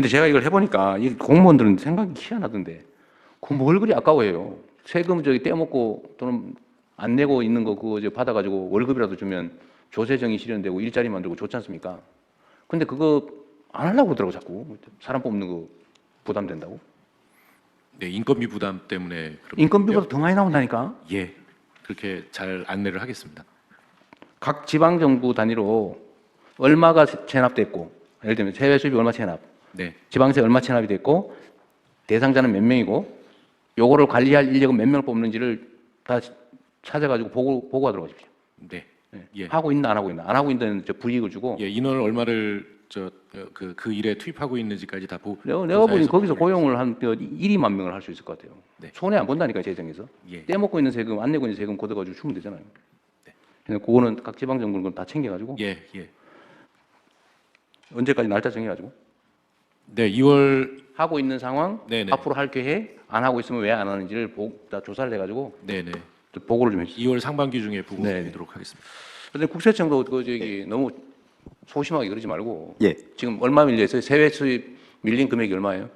근데 제가 이걸 해보니까 이 공무원들은 생각이 희한하던데 그뭘 그리 아까워해요. 세금 저기 떼먹고 또는 안 내고 있는 거 그거 이제 받아가지고 월급이라도 주면 조세정이 실현되고 일자리 만들고 좋지 않습니까? 근데 그거 안 하려고 그러더라고 자꾸 사람 뽑는 거 부담된다고. 네, 인건비 부담 때문에 그럼 인건비보다 더 많이 나온다니까. 예. 그렇게 잘 안내를 하겠습니다. 각 지방 정부 단위로 얼마가 체납됐고 예를 들면 해외 수입이 얼마 체납, 네. 지방세 얼마 체납이 됐고 대상자는 몇 명이고 요거를 관리할 인력은 몇 명을 뽑는지를 다 찾아가지고 보고 보고하도록 하십시오. 네. 예. 예. 하고 있나 안 하고 있나 안 하고 있는 저 불이익을 주고 예, 인원을 얼마를 저그 그 일에 투입하고 있는지까지 다 보. 내가, 내가 보니 거기서 고용을 한 1위만 명을 할 수 있을 것 같아요. 네. 손해 안 본다니까 재정에서 예. 떼먹고 있는 세금 안 내고 있는 세금 걷어가지고 주면 되잖아요. 그래서 그거는 각 지방 정부는 다 챙겨가지고 예, 예. 언제까지 날짜 정해가지고 네, 2월 하고 있는 상황 네네. 앞으로 할 계획 안 하고 있으면 왜 안 하는지를 보, 다 조사를 해가지고 네, 네. 좀 보고를 좀 해주세요. 2월 상반기 중에 보고 네. 드리도록 하겠습니다. 근데 국세청도 그 저기 너무 소심하게 그러지 말고 예. 지금 얼마 밀려 있어요? 세외 수입 밀린 금액이 얼마예요?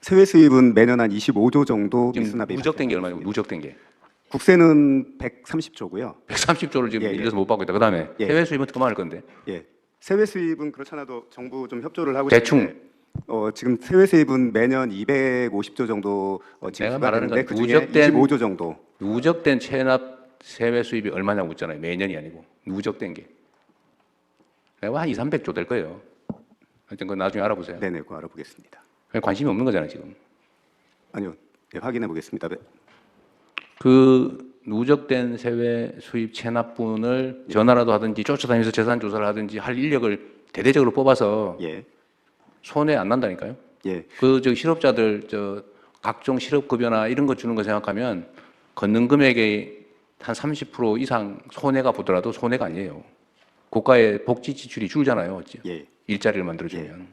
세외 수입은 매년 한 25조 정도 지금 미수납이 누적된 게 얼마예요? 누적된 게. 국세는 130조고요. 130조를 지금 예, 예. 밀려서 못 받고 있다. 그다음에 예. 해외 수입은 그만할 건데 예. 세외 수입은 그렇잖아도 정부 좀 협조를 하고 대충. 어, 지금 세외 수입은 매년 250조 정도 어, 지금 내가 말하는 부과되는데 건 그중에 누적된- 25조 정도. 누적된 체납 세외 수입이 얼마냐고 묻잖아요. 매년이 아니고 누적된 게. 내가 한 2, 300조 될 거예요. 하여튼 그건 나중에 알아보세요. 네네, 그거 알아보겠습니다. 관심이 없는 거잖아요, 지금. 아니요, 예, 확인해 보겠습니다. 네. 그 누적된 세외 수입 체납분을 전화라도 하든지 쫓아다니면서 재산 조사를 하든지 할 인력을 대대적으로 뽑아서 예, 손해 안 난다니까요. 예, 그 저 실업자들 저 각종 실업 급여나 이런 거 주는 거 생각하면 걷는 금액의 한 30% 이상 손해가 보더라도 손해가 아니에요. 국가의 복지 지출이 줄잖아요. 예, 일자리를 만들어주면.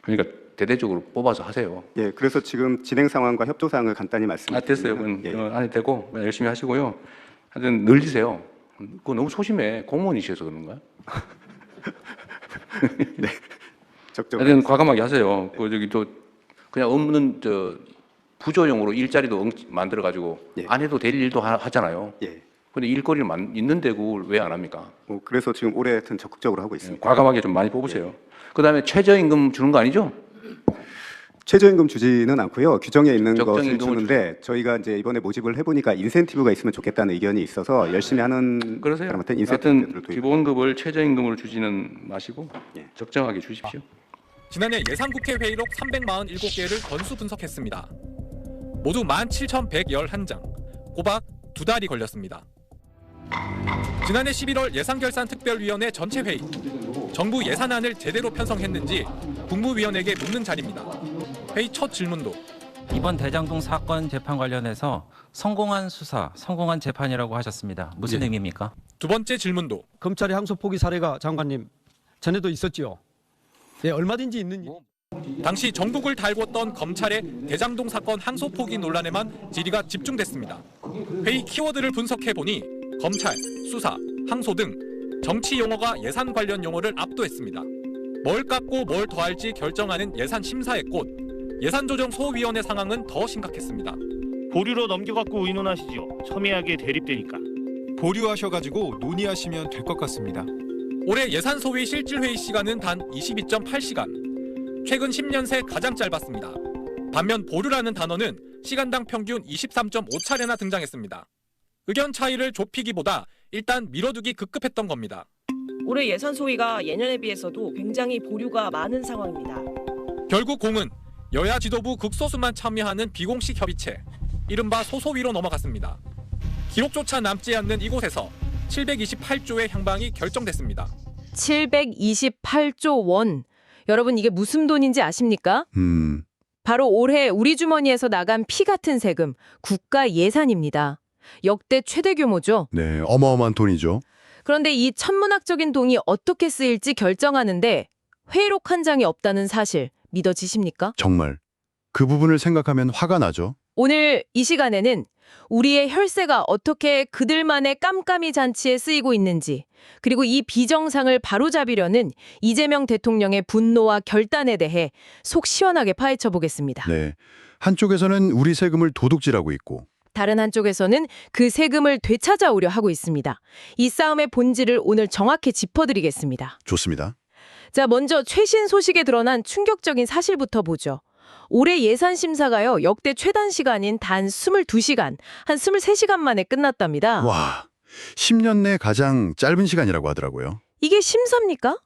그러니까 대대적으로 뽑아서 하세요. 예. 그래서 지금 진행 상황과 협조 사항을 간단히 아 말씀드리면 됐어요. 그건 예, 어, 안에 되고 열심히 하시고요. 하여튼 늘리세요. 그거 너무 소심해. 공무원이셔서 그런가? 적정. 과감하게 하세요. 그 저기 또 그냥 없는 저 부조용으로 일자리도 엉- 만들어 가지고 예. 안 해도 될 일도 하, 하잖아요. 예. 근데 일거리를 만, 있는데 그걸 왜 안 합니까? 뭐 그래서 지금 올해 하여튼 적극적으로 하고 예, 있습니다. 과감하게 좀 많이 뽑으세요. 그다음에 최저임금 주는 거 아니죠? 최저임금 주지는 않고요. 규정에 있는 것을 주는데 저희가 이제 이번에 모집을 해보니까 인센티브가 있으면 좋겠다는 의견이 있어서 열심히 하는 그러세요. 사람한테 인센티브를. 기본급을 최저임금으로 주지는 마시고 예. 적정하게 주십시오. 지난해 예산국회 회의록 347개를 건수 분석했습니다. 모두 17,111장, 꼬박 두 달이 걸렸습니다. 지난해 11월 예산결산특별위원회 전체 회의, 정부 예산안을 제대로 편성했는지 국무위원에게 묻는 자리입니다. 회의 첫 질문도 이번 대장동 사건 재판 관련해서 성공한 수사, 성공한 재판이라고 하셨습니다. 무슨 예. 의미입니까? 두 번째 질문도 검찰의 항소 포기 사례가 장관님 전에도 있었지요. 네, 얼마든지 있는 일. 당시 전국을 달궜던 검찰의 대장동 사건 항소 포기 논란에만 질의가 집중됐습니다. 회의 키워드를 분석해 보니 검찰, 수사, 항소 등 정치 용어가 예산 관련 용어를 압도했습니다. 뭘 깎고 뭘 더할지 결정하는 예산 심사의 꽃, 예산조정소위원회 상황은 더 심각했습니다. 보류로 넘겨갖고 의논하시죠. 첨예하게 대립되니까. 보류하셔가지고 논의하시면 될 것 같습니다. 올해 예산 소위 실질 회의 시간은 단 22.8시간. 최근 10년 새 가장 짧았습니다. 반면 보류라는 단어는 시간당 평균 23.5차례나 등장했습니다. 의견 차이를 좁히기보다 일단 미뤄두기 급급했던 겁니다. 올해 예산 소위가 예년에 비해서도 굉장히 보류가 많은 상황입니다. 결국 공은 여야 지도부 극소수만 참여하는 비공식 협의체, 이른바 소소위로 넘어갔습니다. 기록조차 남지 않는 이곳에서 728조의 향방이 결정됐습니다. 728조 원. 여러분 이게 무슨 돈인지 아십니까? 음, 바로 올해 우리 주머니에서 나간 피 같은 세금, 국가 예산입니다. 역대 최대 규모죠. 네, 어마어마한 돈이죠. 그런데 이 천문학적인 돈이 어떻게 쓰일지 결정하는데 회의록 한 장이 없다는 사실 믿어지십니까? 정말. 그 부분을 생각하면 화가 나죠. 오늘 이 시간에는 우리의 혈세가 어떻게 그들만의 깜깜이 잔치에 쓰이고 있는지, 그리고 이 비정상을 바로잡으려는 이재명 대통령의 분노와 결단에 대해 속 시원하게 파헤쳐 보겠습니다. 네. 한쪽에서는 우리 세금을 도둑질하고 있고 다른 한쪽에서는 그 세금을 되찾아오려 하고 있습니다. 이 싸움의 본질을 오늘 정확히 짚어드리겠습니다. 좋습니다. 자, 먼저 최신 소식에 드러난 충격적인 사실부터 보죠. 올해 예산 심사가요, 역대 최단 시간인 단 22시간, 한 23시간 만에 끝났답니다. 와, 10년 내 가장 짧은 시간이라고 하더라고요. 이게 심사입니까?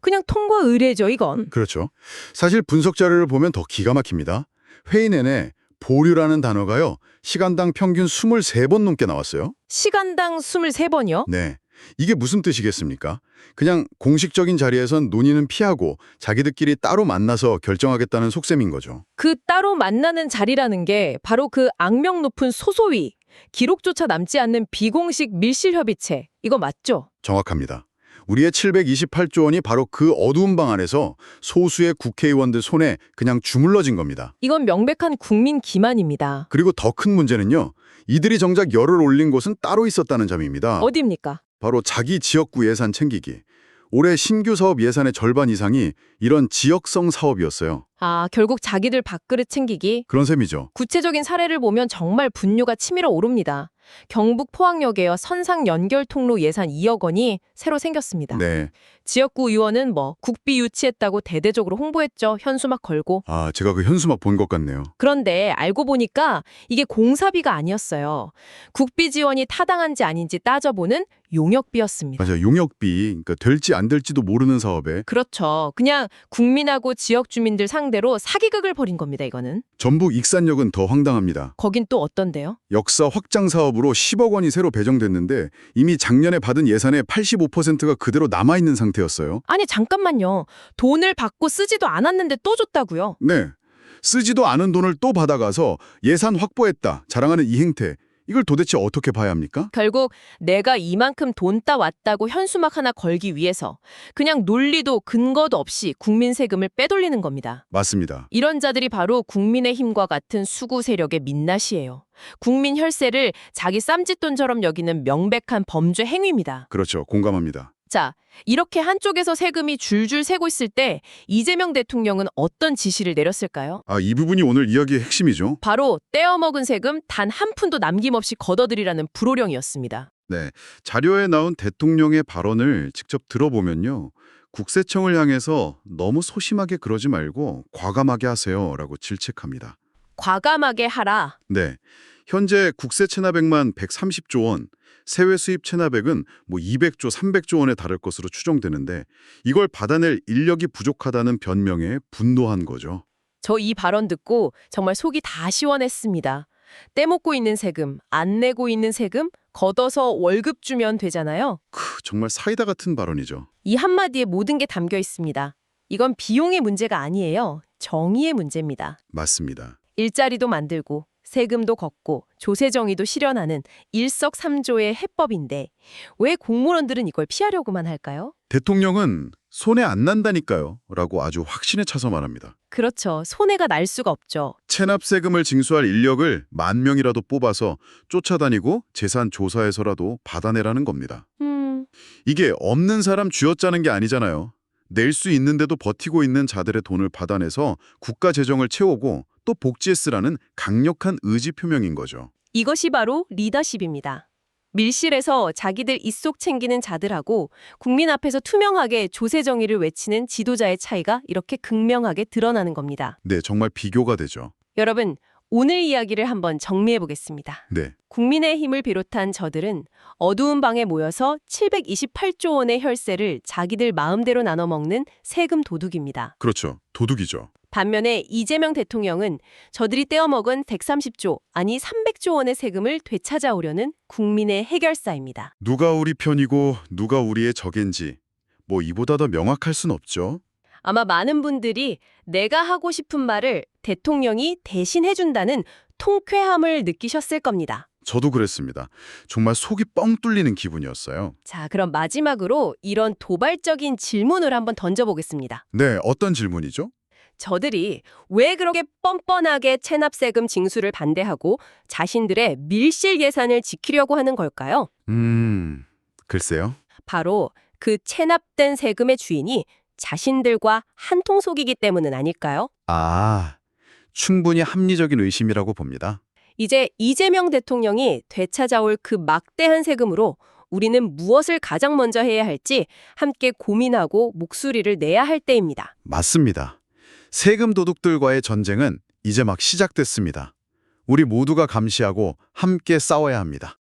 그냥 통과 의례죠, 이건. 그렇죠. 사실 분석 자료를 보면 더 기가 막힙니다. 회의 내내 보류라는 단어가요. 시간당 평균 23번 넘게 나왔어요. 시간당 23번이요? 네. 이게 무슨 뜻이겠습니까? 그냥 공식적인 자리에선 논의는 피하고 자기들끼리 따로 만나서 결정하겠다는 속셈인 거죠. 그 따로 만나는 자리라는 게 바로 그 악명 높은 소소위, 기록조차 남지 않는 비공식 밀실협의체, 이거 맞죠? 정확합니다. 우리의 728조 원이 바로 그 어두운 방 안에서 소수의 국회의원들 손에 그냥 주물러진 겁니다. 이건 명백한 국민 기만입니다. 그리고 더 큰 문제는요. 이들이 정작 열을 올린 곳은 따로 있었다는 점입니다. 어디입니까? 바로 자기 지역구 예산 챙기기. 올해 신규 사업 예산의 절반 이상이 이런 지역성 사업이었어요. 아, 결국 자기들 밥그릇 챙기기. 그런 셈이죠. 구체적인 사례를 보면 정말 분뇨가 치밀어 오릅니다. 경북 포항역에요 선상 연결 통로 예산 2억 원이 새로 생겼습니다. 네. 지역구 의원은 뭐 국비 유치했다고 대대적으로 홍보했죠. 현수막 걸고. 아, 제가 그 현수막 본 것 같네요. 그런데 알고 보니까 이게 공사비가 아니었어요. 국비 지원이 타당한지 아닌지 따져보는 용역비였습니다. 맞아요. 용역비, 그러니까 될지 안 될지도 모르는 사업에 그렇죠. 그냥 국민하고 지역 주민들 상대로 사기극을 벌인 겁니다, 이거는. 전북 익산역은 더 황당합니다. 거긴 또 어떤데요? 역사 확장 사업으로 10억 원이 새로 배정됐는데 이미 작년에 받은 예산의 85%가 그대로 남아 있는 상태 였어요. 아니, 잠깐만요. 돈을 받고 쓰지도 않았는데 또 줬다고요? 네. 쓰지도 않은 돈을 또 받아가서 예산 확보했다 자랑하는 이 행태. 이걸 도대체 어떻게 봐야 합니까? 결국 내가 이만큼 돈 따왔다고 현수막 하나 걸기 위해서 그냥 논리도 근거도 없이 국민 세금을 빼돌리는 겁니다. 맞습니다. 이런 자들이 바로 국민의힘과 같은 수구 세력의 민낯이에요. 국민 혈세를 자기 쌈짓돈처럼 여기는 명백한 범죄 행위입니다. 그렇죠. 공감합니다. 자, 이렇게 한쪽에서 세금이 줄줄 새고 있을 때 이재명 대통령은 어떤 지시를 내렸을까요? 아, 이 부분이 오늘 이야기의 핵심이죠. 바로 떼어먹은 세금 단 한 푼도 남김없이 걷어들이라는 불호령이었습니다. 네. 자료에 나온 대통령의 발언을 직접 들어보면요. 국세청을 향해서 너무 소심하게 그러지 말고 과감하게 하세요라고 질책합니다. 과감하게 하라. 네. 현재 국세 체납액만 130조 원, 세외 수입 체납액은 뭐 200조, 300조 원에 달할 것으로 추정되는데 이걸 받아낼 인력이 부족하다는 변명에 분노한 거죠. 저 이 발언 듣고 정말 속이 다 시원했습니다. 떼먹고 있는 세금, 안 내고 있는 세금, 걷어서 월급 주면 되잖아요. 크, 정말 사이다 같은 발언이죠. 이 한마디에 모든 게 담겨 있습니다. 이건 비용의 문제가 아니에요. 정의의 문제입니다. 맞습니다. 일자리도 만들고 세금도 걷고 조세정의도 실현하는 일석삼조의 해법인데 왜 공무원들은 이걸 피하려고만 할까요? 대통령은 손해 안 난다니까요. 라고 아주 확신에 차서 말합니다. 그렇죠. 손해가 날 수가 없죠. 체납세금을 징수할 인력을 만 명이라도 뽑아서 쫓아다니고 재산 조사해서라도 받아내라는 겁니다. 음, 이게 없는 사람 쥐어짜는 게 아니잖아요. 낼 수 있는데도 버티고 있는 자들의 돈을 받아내서 국가 재정을 채우고 또 복지에 쓰라는 강력한 의지 표명인 거죠. 이것이 바로 리더십입니다. 밀실에서 자기들 입속 챙기는 자들하고 국민 앞에서 투명하게 조세 정의를 외치는 지도자의 차이가 이렇게 극명하게 드러나는 겁니다. 네, 정말 비교가 되죠. 여러분, 오늘 이야기를 한번 정리해 보겠습니다. 네, 국민의 힘을 비롯한 저들은 어두운 방에 모여서 728조 원의 혈세를 자기들 마음대로 나눠 먹는 세금 도둑입니다. 그렇죠. 도둑이죠. 반면에 이재명 대통령은 저들이 떼어먹은 130조, 아니 300조 원의 세금을 되찾아오려는 국민의 해결사입니다. 누가 우리 편이고 누가 우리의 적인지 뭐 이보다 더 명확할 순 없죠. 아마 많은 분들이 내가 하고 싶은 말을 대통령이 대신 해준다는 통쾌함을 느끼셨을 겁니다. 저도 그랬습니다. 정말 속이 뻥 뚫리는 기분이었어요. 자, 그럼 마지막으로 이런 도발적인 질문을 한번 던져보겠습니다. 네, 어떤 질문이죠? 저들이 왜 그렇게 뻔뻔하게 체납세금 징수를 반대하고 자신들의 밀실 예산을 지키려고 하는 걸까요? 음, 글쎄요. 바로 그 체납된 세금의 주인이 자신들과 한통속이기 때문은 아닐까요? 아, 충분히 합리적인 의심이라고 봅니다. 이제 이재명 대통령이 되찾아올 그 막대한 세금으로 우리는 무엇을 가장 먼저 해야 할지 함께 고민하고 목소리를 내야 할 때입니다. 맞습니다. 세금 도둑들과의 전쟁은 이제 막 시작됐습니다. 우리 모두가 감시하고 함께 싸워야 합니다.